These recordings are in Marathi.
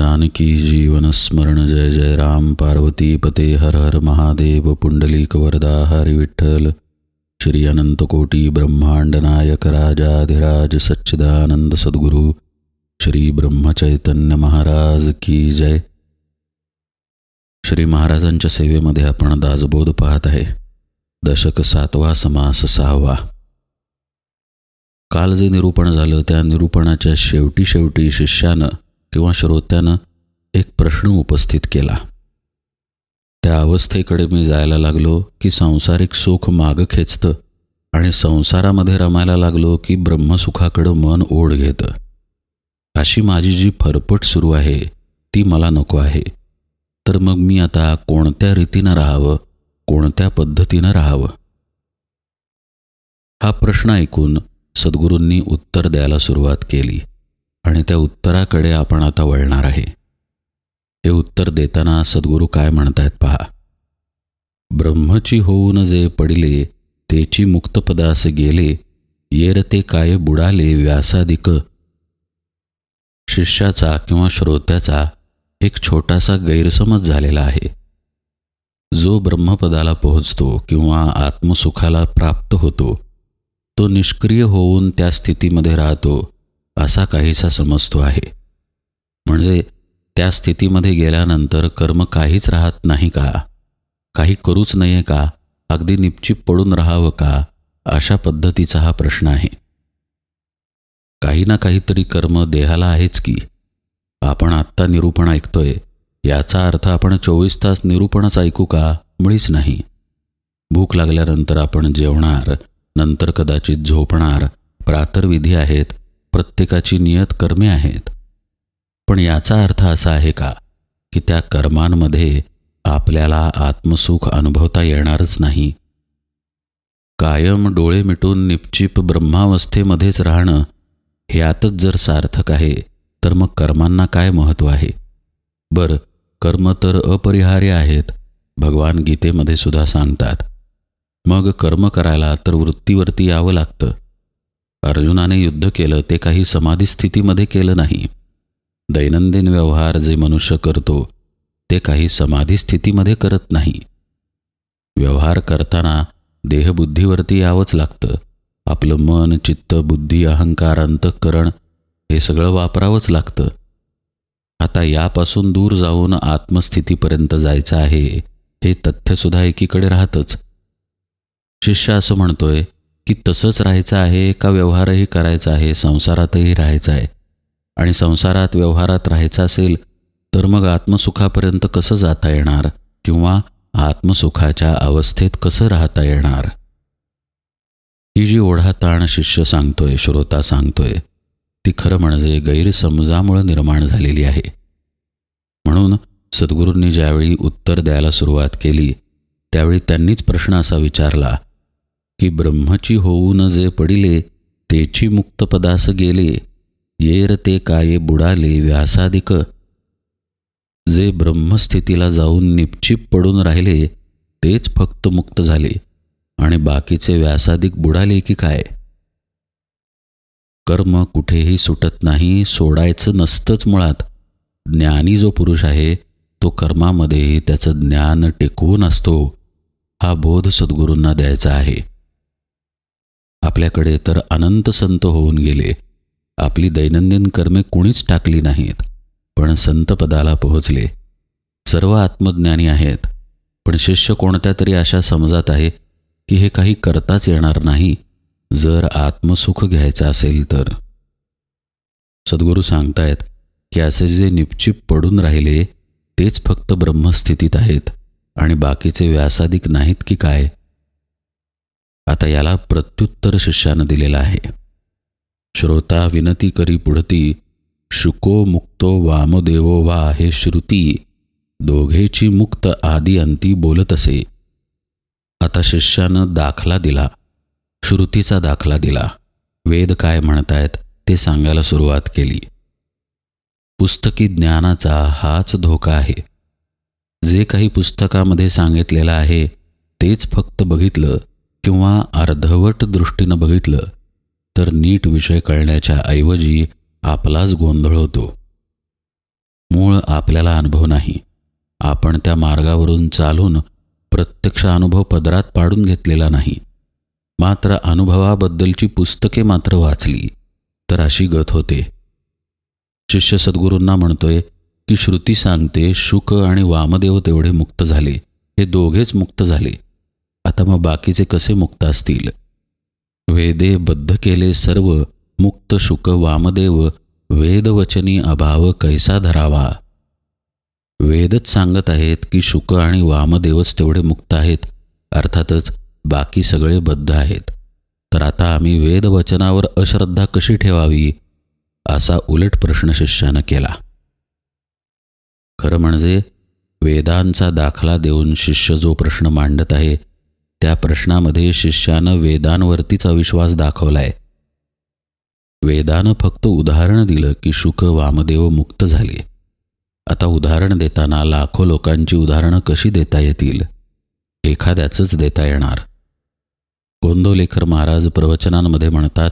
जानकी जीवन स्मरण जय जय राम। पार्वती पते हर हर महादेव। पुंडलिक वरदा हरि विठ्ठल। श्री अनंत कोटी ब्रह्मांड नायक राजाधिराज सच्चिदानंद सद्गुरु। श्री ब्रह्मचैतन्य महाराज की जय। श्री महाराजांच्या सेवेमध्ये आपण दासबोध पाहत आहे. दशक सातवा समास सहावा. काल जे निरूपण झालं त्या निरूपणाच्या शेवटी शेवटी शिष्यानं किंवा श्रोत्यानं एक प्रश्न उपस्थित केला. त्या अवस्थेकडे मी जायला लागलो की सांसारिक सुख मागं खेचतं आणि संसारामध्ये रमायला लागलो की ब्रह्मसुखाकडं मन ओढ घेतं. अशी माझी जी फरफट सुरू आहे ती मला नको आहे. तर मग मी आता कोणत्या रीतीनं राहावं कोणत्या पद्धतीनं राहावं? हा प्रश्न ऐकून सद्गुरूंनी उत्तर द्यायला सुरुवात केली. आणि त्या उत्तराकडे आपण आता वळणार आहे. हे उत्तर देताना सद्गुरू काय म्हणतायत पहा. ब्रह्मची होऊन जे पडले तेची मुक्तपदास गेले येर ते काय बुडाले व्यासादिक. शिष्याचा किंवा श्रोत्याचा एक छोटासा गैरसमज झालेला आहे. जो ब्रह्मपदाला पोहोचतो किंवा आत्मसुखाला प्राप्त होतो तो निष्क्रिय होऊन त्या स्थितीमध्ये राहतो असा काहीसा समजतो आहे. म्हणजे त्या स्थितीमध्ये गेल्यानंतर कर्म काहीच राहत नाही का? काही करूच नये का? अगदी निपचिप पडून राहावं का? अशा पद्धतीचा हा प्रश्न आहे. काही ना काहीतरी कर्म देहाला आहेच की. आपण आत्ता निरूपण ऐकतोय. याचा अर्थ आपण चोवीस तास निरूपणच ऐकू का? मुळीच नाही. भूक लागल्यानंतर आपण जेवणार नंतर कदाचित झोपणार प्रातर्विधी आहेत प्रत्येकाची नियत कर्मे आहेत. पण याचा अर्थ असा आहे का की त्या कर्मांमध्ये आपल्याला आत्मसुख अनुभवता येणारच नाही? कायम डोळे मिटून निपचिप ब्रह्मावस्थेमध्येच राहणं हे आतच जर सार्थक आहे तर मग कर्मांना काय महत्त्व आहे? बरं कर्म तर अपरिहार्य आहेत भगवान गीतेमध्ये सुद्धा सांगतात. मग कर्म करायला तर वृत्तीवरती यावं लागतं. अर्जुनाने युद्ध केलं ते काही समाधी स्थितीमध्ये केलं नाही. दैनंदिन व्यवहार जे मनुष्य करतो ते काही समाधी स्थितीमध्ये करत नाही. व्यवहार करताना देहबुद्धीवरती यावंच लागतं. आपलं मन चित्त बुद्धी अहंकार अंतःकरण हे सगळं वापरावंच लागतं. आता यापासून दूर जाऊन आत्मस्थितीपर्यंत जायचं आहे हे तथ्यसुद्धा एकीकडे राहतच. शिष्य असं म्हणतोय की तसंच राहायचं आहे का व्यवहारही करायचा आहे संसारातही राहायचं आहे. आणि संसारात व्यवहारात राहायचं असेल तर मग आत्मसुखापर्यंत कसं जाता येणार? किंवा आत्मसुखाच्या अवस्थेत कसं राहता येणार? ही जी ओढाताण शिष्य सांगतोय श्रोता सांगतोय ती खरं म्हणजे गैरसमजामुळं निर्माण झालेली आहे. म्हणून सद्गुरूंनी ज्यावेळी उत्तर द्यायला सुरुवात केली त्यावेळी त्यांनीच प्रश्न असा विचारला की ब्रह्मची होऊन जे पडिले तेची मुक्तपदास गेले. येर ते काये बुडाले व्यासादिक. जे ब्रह्मस्थितीला जाऊन निपचिप पडून राहिले तेच फक्त मुक्त झाले. आणि बाकीचे व्यासादिक बुडाले की काय? कर्म कुठेही सुटत नाही सोडायचं नसतंच मुळात. ज्ञानी जो पुरुष आहे तो कर्मामध्येही त्याचं ज्ञान टिकवून असतो. हा बोध सद्गुरूंना द्यायचा आहे. आपल्याकडे तर अनंत संत होऊन गेले. आपली दैनंदिन कर्मे कुणीच टाकली नाहीत पण संतपदाला पोहोचले. सर्व आत्मज्ञानी आहेत पण शिष्य कोणत्या तरी अशा समजात आहे की हे काही करताच येणार नाही जर आत्मसुख घ्यायचं असेल तर. सद्गुरू सांगतायत की असे जे निपचिप पडून राहिले तेच फक्त ब्रह्मस्थितीत आहेत आणि बाकीचे व्यासाधिक नाहीत की काय? आता याला प्रत्युत्तर शिष्यानं दिलेलं आहे. श्रोता विनती करी पुढती शुको मुक्तो वामदेवो वा हे श्रुती दोघेची मुक्त आदी अंती बोलत असे. आता शिष्यानं दाखला दिला श्रुतीचा दाखला दिला. वेद काय म्हणतायत ते सांगायला सुरुवात केली. पुस्तकी ज्ञानाचा हाच धोका आहे. जे काही पुस्तकामध्ये सांगितलेलं आहे तेच फक्त बघितलं किंवा अर्धवट दृष्टीनं बघितलं तर नीट विषय कळण्याच्या ऐवजी आपलाच गोंधळ होतो. मूळ आपल्याला अनुभव नाही. आपण त्या मार्गावरून चालून प्रत्यक्ष अनुभव पदरात पाडून घेतलेला नाही. मात्र अनुभवाबद्दलची पुस्तके मात्र वाचली तर अशी गत होते. शिष्य सद्गुरूंना म्हणतोय की श्रुती सांगते शुक आणि वामदेव तेवढे मुक्त झाले. हे दोघेच मुक्त झाले. आता मग बाकीचे कसे मुक्त असतील? वेदे बद्ध केले सर्व मुक्त शुक वामदेव वेदवचनी अभाव कैसा धरावा? वेदच सांगत आहेत की शुक आणि वामदेवच तेवढे मुक्त आहेत अर्थातच बाकी सगळे बद्ध आहेत. तर आता आम्ही वेदवचनावर अश्रद्धा कशी ठेवावी? असा उलट प्रश्न शिष्यानं केला. खरं म्हणजे वेदांचा दाखला देऊन शिष्य जो प्रश्न मांडत आहे त्या प्रश्नामध्ये शिष्यानं वेदांवरतीच अविश्वास दाखवलाय. वेदानं फक्त उदाहरण दिलं की शुक वामदेव मुक्त झाले. आता उदाहरण देताना लाखो लोकांची उदाहरणं कशी देता येतील? एखाद्याचंच देता येणार. गोंदोलेखर महाराज प्रवचनांमध्ये म्हणतात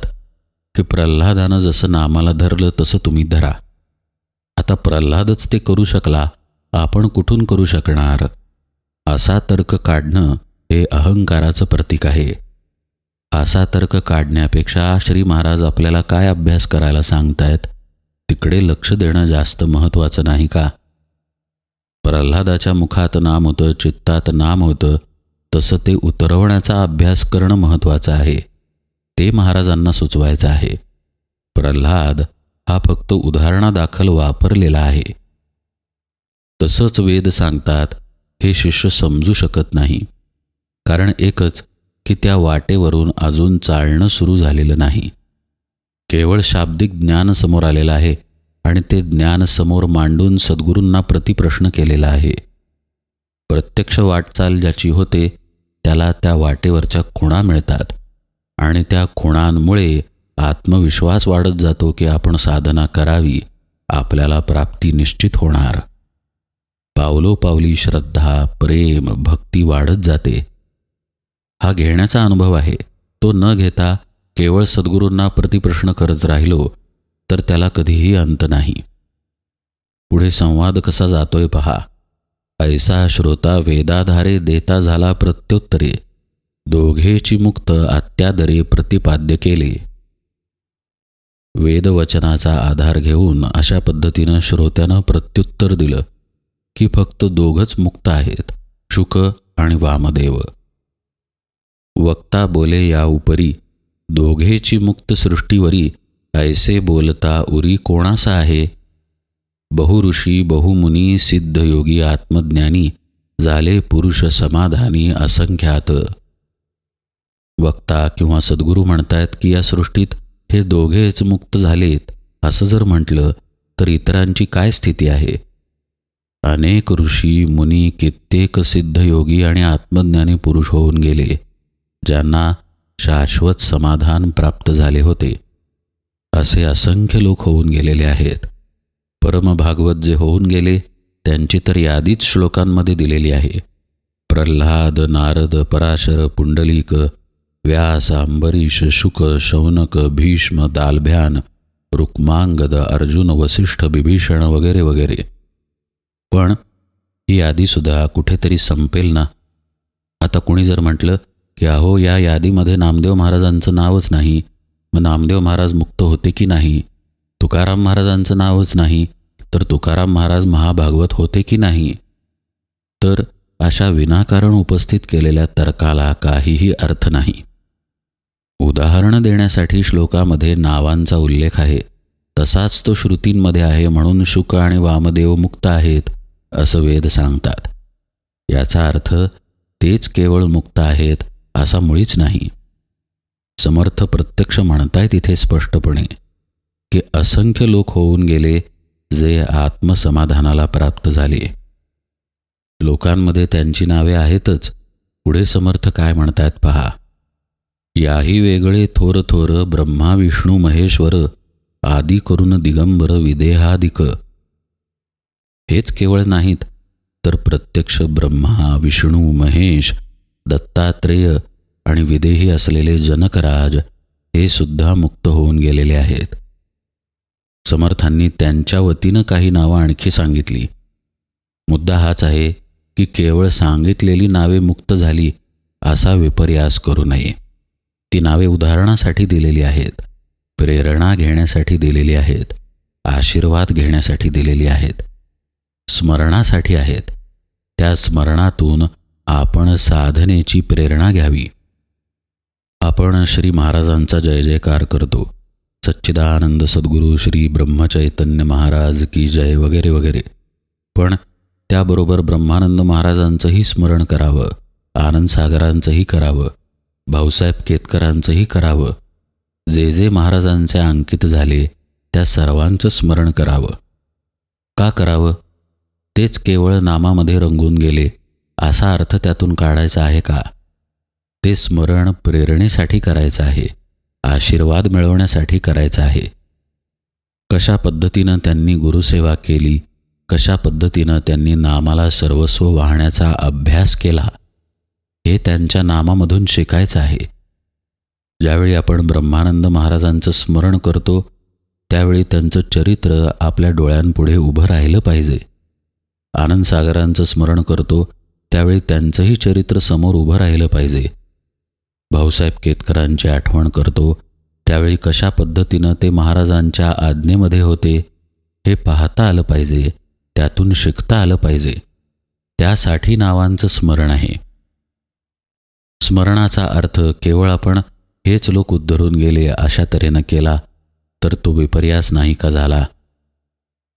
की प्रल्हादानं जसं नामाला धरलं तसं तुम्ही धरा. आता प्रल्हादच ते करू शकला आपण कुठून करू शकणार? असा तर्क काढणं हे अहंकाराचं प्रतीक आहे. असा तर्क काढण्यापेक्षा श्री महाराज आपल्याला काय अभ्यास करायला सांगतायत? तिकडे लक्ष देणं जास्त महत्त्वाचं नाही का? प्रल्हादाच्या मुखात नाम होतं चित्तात नाम होतं तसं ते उतरवण्याचा अभ्यास करणं महत्त्वाचं आहे. ते महाराजांना सुचवायचं आहे. प्रल्हाद हा फक्त उदाहरणादाखल वापरलेला आहे. तसंच वेद सांगतात हे शिष्य समजू शकत नाही. कारण एकच की त्या वाटेवरून अजून चालणं सुरू झालेलं नाही. केवळ शाब्दिक ज्ञान समोर आलेलं आहे आणि ते ज्ञान समोर मांडून सद्गुरूंना प्रतिप्रश्न केलेला आहे. प्रत्यक्ष वाटचाल ज्याची होते त्याला त्या वाटेवरच्या खुणा मिळतात आणि त्या खुणांमुळे आत्मविश्वास वाढत जातो की आपण साधना करावी आपल्याला प्राप्ती निश्चित होणार. पावलोपावली श्रद्धा प्रेम भक्ती वाढत जाते. हा घेण्याचा अनुभव आहे. तो न घेता केवळ सद्गुरूंना प्रतिप्रश्न करत राहिलो तर त्याला कधीही अंत नाही. पुढे संवाद कसा जातोय पहा. ऐसा श्रोता वेदाधारे देता झाला प्रत्युत्तरे. दोघेची मुक्त आत्यादरे प्रतिपाद्य केले. वेदवचनाचा आधार घेऊन अशा पद्धतीनं श्रोत्यानं प्रत्युत्तर दिलं की फक्त दोघंच मुक्त आहेत शुक आणि वामदेव. वक्ता बोले या उपरी दोघेची मुक्त सृष्टीवरी ऐसे बोलता उरी कोणासा आहे? बहुऋषी बहुमुनी सिद्धयोगी आत्मज्ञानी झाले पुरुष समाधानी असंख्यात. वक्ता किंवा सद्गुरू म्हणतायत की या सृष्टीत हे दोघेच मुक्त झालेत असं जर म्हटलं तर इतरांची काय स्थिती आहे? अनेक ऋषी मुनी कित्येक सिद्धयोगी आणि आत्मज्ञानी पुरुष होऊन गेले. ज्यांना शाश्वत समाधान प्राप्त झाले होते असे असंख्य लोक होऊन गेलेले आहेत. परमभागवत जे होऊन गेले त्यांची तर यादीच श्लोकांमध्ये दिलेली आहे. प्रल्हाद नारद पराशर पुंडलिक व्यास अंबरीश शुक शौनक भीष्म दालभ्यान रुक्मांगद अर्जुन वसिष्ठ बिभीषण वगैरे वगैरे. पण ही यादीसुद्धा कुठेतरी संपेल ना? आता कुणी जर म्हटलं की अहो या यादीमध्ये नामदेव महाराजांचं नावच नाही. मग नामदेव महाराज मुक्त होते की नाही? तुकाराम महाराजांचं नावच नाही. तर तुकाराम महाराज महाभागवत होते की नाही? तर अशा विनाकारण उपस्थित केलेल्या तर्काला काहीही अर्थ नाही. उदाहरणं देण्यासाठी श्लोकामध्ये नावांचा उल्लेख आहे. तसाच तो श्रुतींमध्ये आहे म्हणून शुक आणि वामदेव मुक्त आहेत असं वेद सांगतात. याचा अर्थ तेच केवळ मुक्त आहेत असा मुळीच नाही. समर्थ प्रत्यक्ष म्हणताय तिथे स्पष्टपणे की असंख्य लोक होऊन गेले जे आत्मसमाधानाला प्राप्त झाले. लोकांमध्ये त्यांची नावे आहेतच पुढे समर्थ काय म्हणतायत पहा. याही वेगळे थोर थोर ब्रह्मा विष्णू महेश्वर आदी करून दिगंबर विदेहादिक. हेच केवळ नाहीत तर प्रत्यक्ष ब्रह्मा विष्णू महेश दत्तात्रेय आणि विदेही असलेले जनकराज हे सुद्धा मुक्त होऊन गेलेले आहेत. समर्थांनी त्यांच्या वतीनं काही नावं आणखी सांगितली. मुद्दा हाच आहे की केवळ सांगितलेली नावे मुक्त झाली असा विपर्यास करू नये. ती नावे उदाहरणासाठी दिलेली आहेत प्रेरणा घेण्यासाठी दिलेली आहेत आशीर्वाद घेण्यासाठी दिलेली आहेत स्मरणासाठी आहेत. त्या स्मरणातून आपण साधनेची प्रेरणा घ्यावी. आपण श्री महाराजांचा जय जयकार करतो. सच्चिदानंद सद्गुरू श्री ब्रह्मचैतन्य महाराज की जय वगैरे वगैरे. पण त्याबरोबर ब्रह्मानंद महाराजांचंही स्मरण करावं आनंद सागरांचंही करावं भाऊसाहेब केतकरांचंही करावं. जे जे महाराजांचे अंकित झाले त्या सर्वांचं स्मरण करावं. का करावं? तेच केवळ नामामध्ये रंगून गेले असा अर्थ त्यातून काढायचा आहे का? ते स्मरण प्रेरणेसाठी करायचं आहे आशीर्वाद मिळवण्यासाठी करायचं आहे. कशा पद्धतीनं त्यांनी गुरुसेवा केली कशा पद्धतीनं त्यांनी नामाला सर्वस्व वाहण्याचा अभ्यास केला हे त्यांच्या नामामधून शिकायचं आहे. ज्यावेळी आपण ब्रह्मानंद महाराजांचं स्मरण करतो त्यावेळी त्यांचं चरित्र आपल्या डोळ्यांपुढे उभं राहिलं पाहिजे. आनंद सागरांचं स्मरण करतो त्यावेळी त्यांचंही चरित्र समोर उभं राहिलं पाहिजे. भाऊसाहेब केतकरांची आठवण करतो. त्यावेळी कशा पद्धतीनं ते महाराजांच्या आज्ञेमध्ये होते हे पाहता आलं पाहिजे त्यातून शिकता आलं पाहिजे. त्यासाठी नावांचं स्मरण आहे. स्मरणाचा अर्थ केवळ आपण हेच लोक उद्धरून गेले अशा तऱ्हेनं केला तर तो विपर्यास नाही का झाला?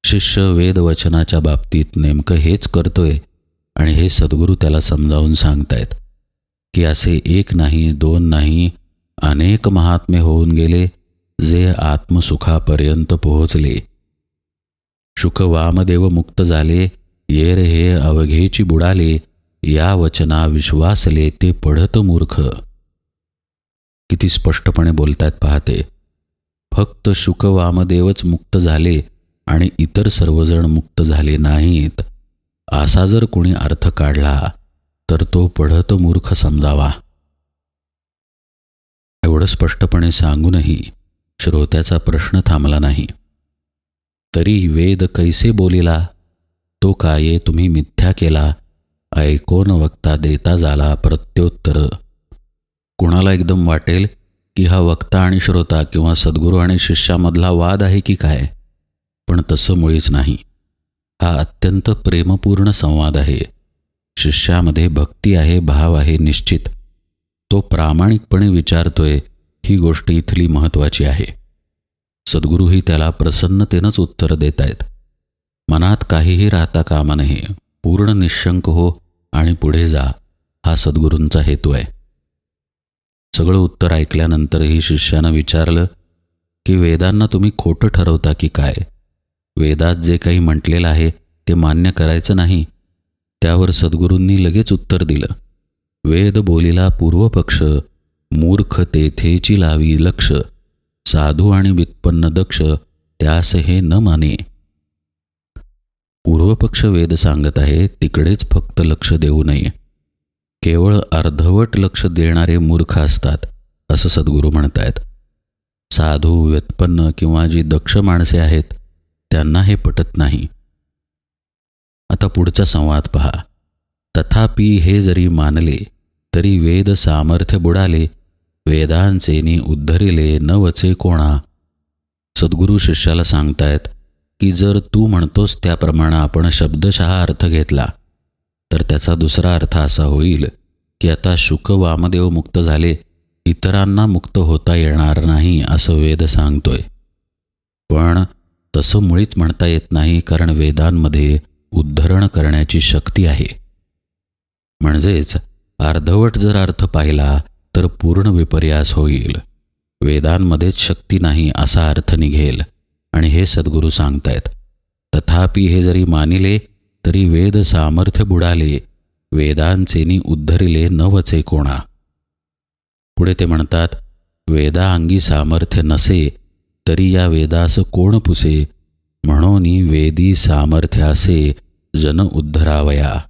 शिष्य वेदवचनाच्या बाबतीत नेमकं हेच करतोय आणि हे सद्गुरू त्याला समजावून सांगतायत. की असे एक नाही दोन नाही अनेक महात्मे होऊन गेले जे आत्मसुखापर्यंत पोहोचले. शुक वामदेव मुक्त झाले येर हे अवघेची बुडाले या वचना विश्वासले ते पढत मूर्ख. किती स्पष्टपणे बोलतायत पाहते. फक्त शुक वामदेवच मुक्त झाले आणि इतर सर्वजण मुक्त झाले नाहीत. असा जर कोणी अर्थ काढला तर तो पढत मूर्ख समजावा. एवढं स्पष्टपणे सांगूनही श्रोत्याचा प्रश्न थांबला नाही. तरी वेद कैसे बोलिला? तो काये तुम्ही मिथ्या केला? ऐकोन वक्ता देता झाला प्रत्योत्तर. कुणाला एकदम वाटेल की हा वक्ता आणि श्रोता किंवा सद्गुरू आणि शिष्यामधला वाद आहे की काय? पण तसं मुळीच नाही. हा अत्यंत प्रेमपूर्ण संवाद आहे. शिष्यामध्ये भक्ती आहे भाव आहे निश्चित. तो प्रामाणिकपणे विचारतोय ही गोष्ट इथली महत्त्वाची आहे. सद्गुरूही त्याला प्रसन्नतेनंच उत्तर देत आहेत मनात काहीही राहता कामा नये. पूर्ण निशंक हो आणि पुढे जा. हा सद्गुरूंचा हेतू आहे. सगळं उत्तर ऐकल्यानंतरही शिष्यानं विचारलं की वेदांना तुम्ही खोटं ठरवता की काय? वेदात जे काही म्हटलेलं आहे ते मान्य करायचं नाही. त्यावर सद्गुरूंनी लगेच उत्तर दिलं. वेद बोलीला पूर्वपक्ष मूर्ख तेथेची लावी लक्ष साधू आणि व्युत्पन्न दक्ष त्यास हे न माने. पूर्वपक्ष वेद सांगत आहे तिकडेच फक्त लक्ष देऊ नये. केवळ अर्धवट लक्ष देणारे मूर्ख असतात असं सद्गुरू म्हणतायत. साधू व्युत्पन्न किंवा जी दक्ष माणसे आहेत त्यांना हे पटत नाही. आता पुढचा संवाद पहा. तथापि हे जरी मानले तरी वेद सामर्थ्य बुडाले वेदांचेनी उद्धरिले न वचे कोणा? सद्गुरू शिष्याला सांगतायत की जर तू म्हणतोस त्याप्रमाणे आपण शब्दशः अर्थ घेतला तर त्याचा दुसरा अर्थ असा होईल की आता शुक वामदेव मुक्त झाले इतरांना मुक्त होता येणार नाही असं वेद सांगतोय. पण तसं मुळीच म्हणता येत नाही कारण वेदांमध्ये उद्धरण करण्याची शक्ती आहे. म्हणजेच अर्धवट जर अर्थ पाहिला तर पूर्ण विपर्यास होईल. वेदांमध्येच शक्ती नाही असा अर्थ निघेल. आणि हे सद्गुरू सांगतायत तथापि हे जरी मानिले तरी वेद सामर्थ्य बुडाले वेदांचेनी उद्धरिले न वचे कोणा. पुढे ते म्हणतात वेदा अंगी सामर्थ्य नसे तरी या वेदास कोण पुसे म्हणून वेदी सामर्थ्यासे जन उद्धरावया.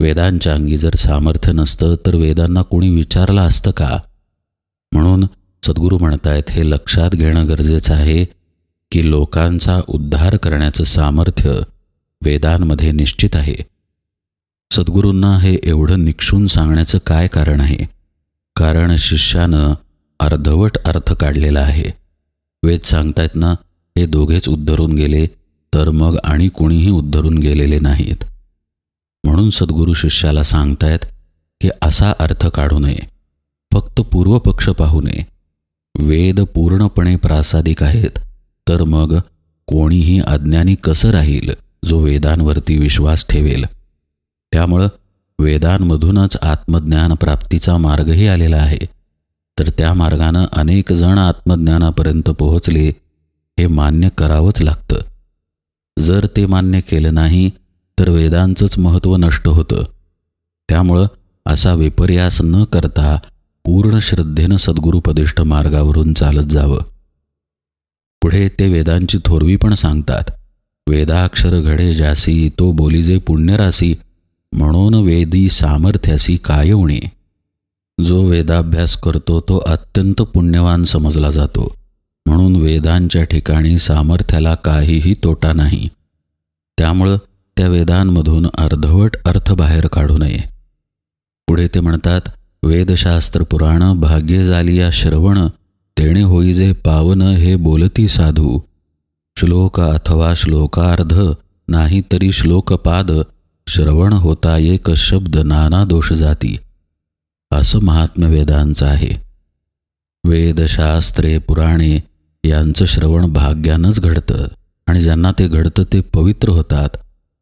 वेदांच्या अंगी जर सामर्थ्य नसतं तर वेदांना कोणी विचारलं असतं का? म्हणून सद्गुरू म्हणतायत हे लक्षात घेणं गरजेचं आहे की लोकांचा उद्धार करण्याचं सामर्थ्य वेदांमध्ये निश्चित आहे. सद्गुरूंना हे एवढं निक्षून सांगण्याचं काय कारण आहे? कारण शिष्यानं अर्धवट अर्थ काढलेला आहे. वेद सांगतायत ना हे दोघेच उद्धरून गेले तर मग आणि कोणीही उद्धरून गेलेले नाहीत. म्हणून सद्गुरू शिष्याला सांगतायत की असा अर्थ काढू नये. फक्त पूर्वपक्ष पाहू नये. वेद पूर्णपणे प्रासादिक आहेत तर मग कोणीही अज्ञानी कसं राहील जो वेदांवरती विश्वास ठेवेल? त्यामुळं वेदांमधूनच आत्मज्ञान प्राप्तीचा मार्गही आलेला आहे. तर त्या मार्गानं अनेक जण आत्मज्ञानापर्यंत पोहोचले हे मान्य करावंच लागतं. जर ते मान्य केलं नाही तर वेदांचंच महत्त्व नष्ट होतं. त्यामुळं असा विपर्यास न करता पूर्ण श्रद्धेनं सद्गुरुपदिष्ट मार्गावरून चालत जावं. पुढे ते वेदांची थोरवी पण सांगतात. वेदाक्षर घडे जासी तो बोलीजे पुण्यरासी म्हणून वेदी सामर्थ्यासी काय उणे जो वेदाभ्यास करतो तो अत्यंत पुण्यवान समजला जातो. म्हणून वेदांच्या ठिकाणी सामर्थ्याला काहीही तोटा नाही. त्यामुळं त्या वेदांमधून अर्धवट अर्थ बाहेर काढू नये. पुढे ते म्हणतात वेदशास्त्र पुराण भाग्य झालिया श्रवण तेणे होईजे पावन हे बोलती साधू. श्लोक अथवा श्लोकार्ध नाही तरी श्लोकपाद श्रवण होता एक शब्द नाना दोष जाती. असं महात्म्य वेदांचं आहे. वेदशास्त्रे पुराणे यांचं श्रवण भाग्यानंच घडतं आणि ज्यांना ते घडतं ते पवित्र होतात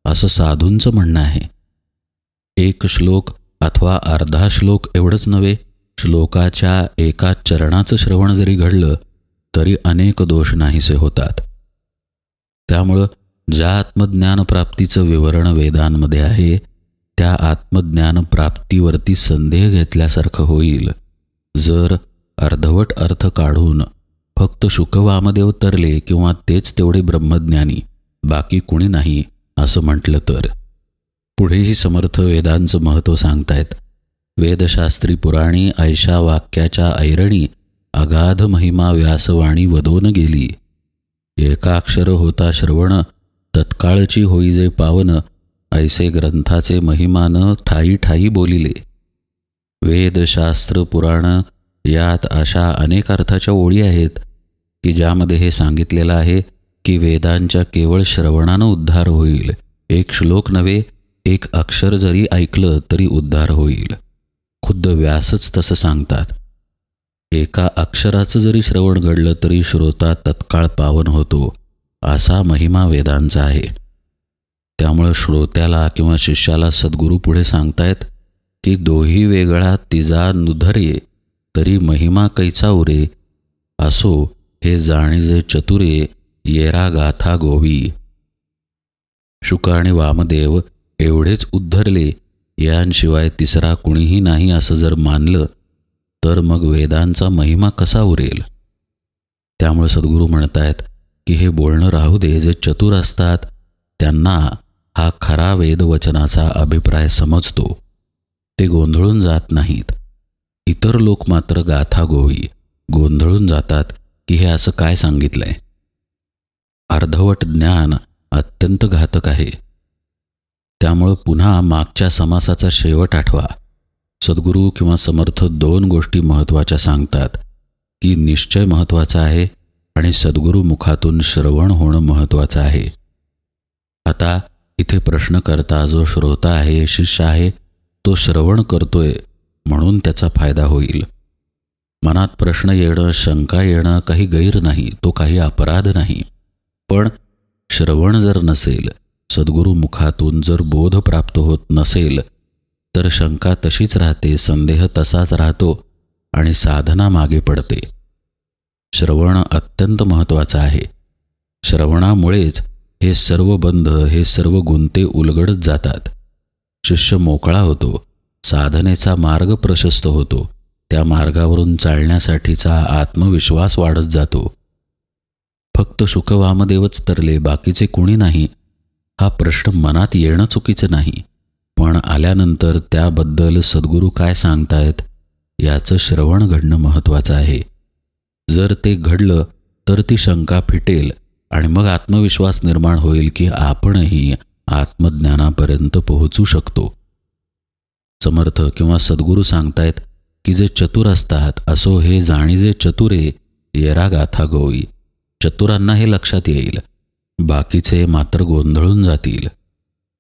असं साधूंचं म्हणणं आहे. एक श्लोक अथवा अर्धा श्लोक एवढंच नव्हे श्लोकाच्या एका चरणाचं श्रवण जरी घडलं तरी अनेक दोष नाहीसे होतात. त्यामुळं ज्या आत्मज्ञान प्राप्तीचं विवरण वेदांमध्ये आहे त्या आत्मज्ञान प्राप्तीवरती संदेह घेतल्यासारखं होईल जर अर्धवट अर्थ काढून फक्त शुकवामदेव तरले किंवा तेच तेवढे ब्रह्मज्ञानी बाकी कुणी नाही असं म्हटलं तर. पुढेही समर्थ वेदांचं महत्त्व सांगतायत. वेदशास्त्री पुराणी ऐशा वाक्याच्या ऐरणी अगाध महिमा व्यासवाणी वदोन गेली. एकाक्षर होता श्रवण तत्काळची होईजे पावन ऐसे ग्रंथाचे महिमान ठाई ठाई बोलिले. वेदशास्त्र पुराण यात अशा अनेक अर्थाच्या ओळी आहेत की ज्यामध्ये हे सांगितलेलं आहे की वेदांच्या केवळ श्रवणानं उद्धार होईल. एक श्लोक नव्हे एक अक्षर जरी ऐकलं तरी उद्धार होईल. खुद्द व्यासच तसं सांगतात. एका अक्षराचं जरी श्रवण घडलं तरी श्रोता तत्काळ पावन होतो. असा महिमा वेदांचा आहे. त्यामुळं श्रोत्याला किंवा शिष्याला सद्गुरू पुढे सांगतायत की दोही वेगळा तिजा नुधरे तरी महिमा कैचा उरे? असो हे जाणीजे चतुरे येरा गाथा गोवी. शुक आणि वामदेव एवढेच उद्धरले यांशिवाय तिसरा कुणीही नाही असं जर मानलं तर मग वेदांचा महिमा कसा उरेल? त्यामुळे सद्गुरू म्हणतायत की हे बोलणं राहू दे जे चतुर असतात त्यांना हा खरा वेदवचनाचा अभिप्राय समजतो. ते गोंधळून जात नाहीत. इतर लोक मात्र गाथा गोवी गोंधळून जातात की हे असं काय सांगितलंय? अर्धवट ज्ञान अत्यंत घातक आहे. त्यामुळं पुन्हा मागच्या समासाचा शेवट आठवा. सद्गुरू किंवा समर्थ दोन गोष्टी महत्त्वाच्या सांगतात की निश्चय महत्त्वाचा आहे आणि सद्गुरू मुखातून श्रवण होणं महत्त्वाचं आहे. आता इथे प्रश्न करता जो श्रोता आहे शिष्य आहे तो श्रवण करतोय म्हणून त्याचा फायदा होईल. मनात प्रश्न येणं शंका येणं काही गैर नाही तो काही अपराध नाही. पण श्रवण जर नसेल सद्गुरू मुखातून जर बोध प्राप्त होत नसेल तर शंका तशीच राहते संदेह तसाच राहतो आणि साधना मागे पडते. श्रवण अत्यंत महत्त्वाचं आहे. श्रवणामुळेच हे सर्व बंध हे सर्व गुंते उलगडत जातात. शिष्य मोकळा होतो साधनेचा मार्ग प्रशस्त होतो. त्या मार्गावरून चालण्यासाठीचा आत्मविश्वास वाढत जातो. फक्त शुकवामदेवच तरले बाकीचे कोणी नाही हा प्रश्न मनात येणं चुकीचं नाही. पण आल्यानंतर त्याबद्दल सद्गुरू काय सांगतायत याचं श्रवण घडणं महत्त्वाचं आहे. जर ते घडलं तर ती शंका फिटेल आणि मग आत्मविश्वास निर्माण होईल की आपणही आत्मज्ञानापर्यंत पोहोचू शकतो. समर्थ किंवा सद्गुरू सांगतायत की जे चतुर असतात असो हे जाणीजे चतुरे येरा गाथा गोई. चतुरांना हे लक्षात येईल. बाकीचे मात्र गोंधळून जातील.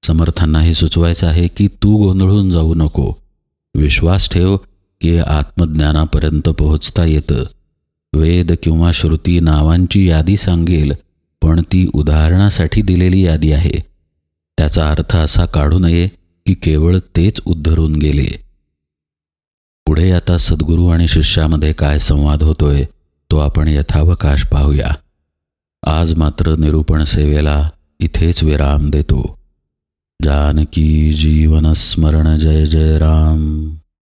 समर्थांना हे सुचवायचं आहे की तू गोंधळून जाऊ नको. विश्वास ठेव की आत्मज्ञानापर्यंत पोहोचता येतं. वेद किंवा श्रुती नावांची यादी सांगेल पण ती उदाहरणासाठी दिलेली यादी आहे. त्याचा अर्थ असा काढू नये की केवळ तेच उद्धरून गेले. पुढे आता सद्गुरू आणि शिष्यामध्ये काय संवाद होतोय तो आपण यथावकाश पाहूया. आज मात्र निरूपण सेवेला इथेच विराम देतो. जानकी जीवन स्मरण जय जय राम.